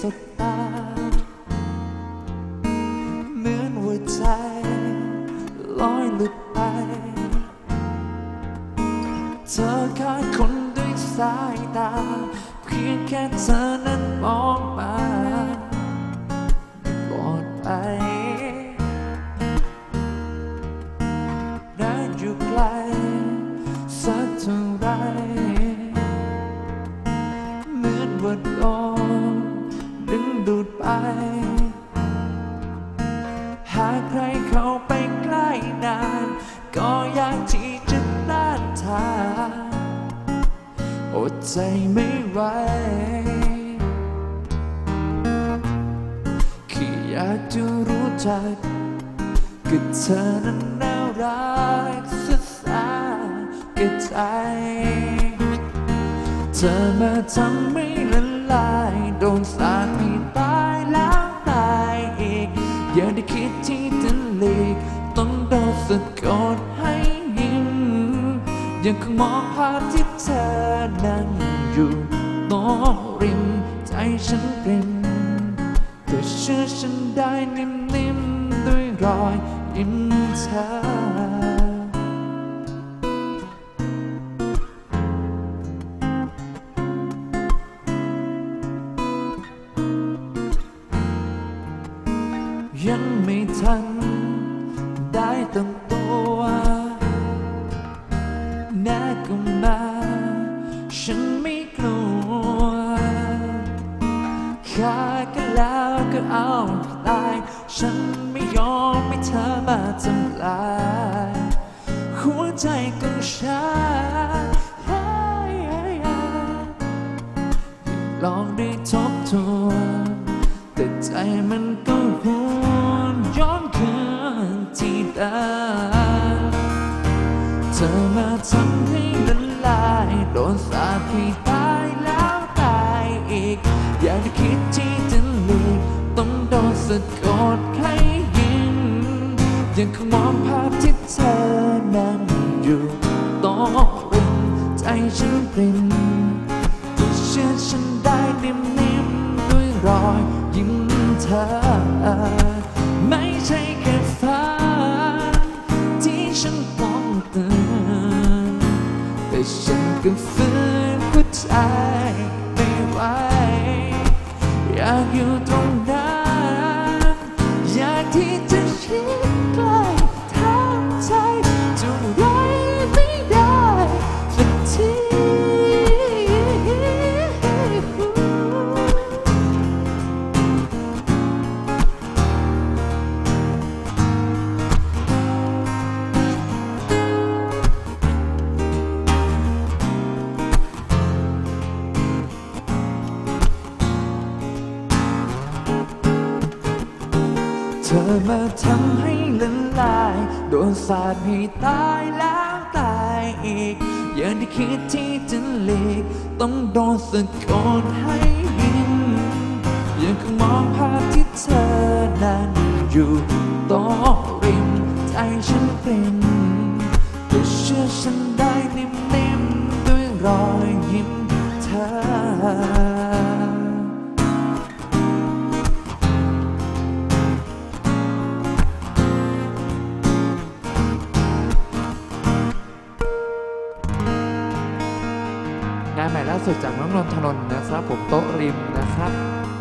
สบตา เหมือนหัวใจลอยหลุดไป เธอแค่คนด้วยสายตา เพียงแค่เธอนั้นมองมาปลอดภัยได้อยู่ไกลสักเท่าไรากใครเข้าไปใกล้นาน ก็อยากที่จะต้านทานอดใจไม่ไหวแค่อยากจะรู้จักกับเธอนั้นน่ารักสักสากับใจ เธอมาทำไม่ละลายโดนสา โดนสะกดให้ยิงยังคงมองภาพที่เธอนั่งอยู่โต๊ะริมใจฉันกริ่มแต่เชื่อฉันได้นิ่มๆด้วยรอยยิ้มเธอยังไม่ทัน มา ฉันไม่กลัวขากันแล้วก็เอาตาย ฉันไม่ยอมให้เธอมาทำลาย หัวใจของฉันลองได้ทบทวนแต่ใจมันก็หวนย้อนคืนที่เดิมเธอมาทำให้ละลายโดนสาปให้ตายแล้วตายอีก อยากจะคิดที่จะหลีกต้องโดนสะกดให้ยิงยังคงมองภาพที่เธอนั่งอยู่ต๊ะริมใจฉันปริ่มเชื่อฉันได้นิ่มๆด้วยรอยยิ้มเธอ ไม่ใช่ แต่ฉันก็ฝืนหัวใจไม่ไหวอยากอยู่ ธอมาทำให้ละลาย โดนสาดให้ตายแล้วตายอีก อย่าได้คิดที่จะหลีกต้องโดนสะกดให้ยินยังคงมองภาพที่เธอนั่นอยู่โต๊ะริมใจฉันเป็น ใหม่ล่าสุดจากน้องนนทนนท์นะครับ ผมโต๊ะริมนะครับ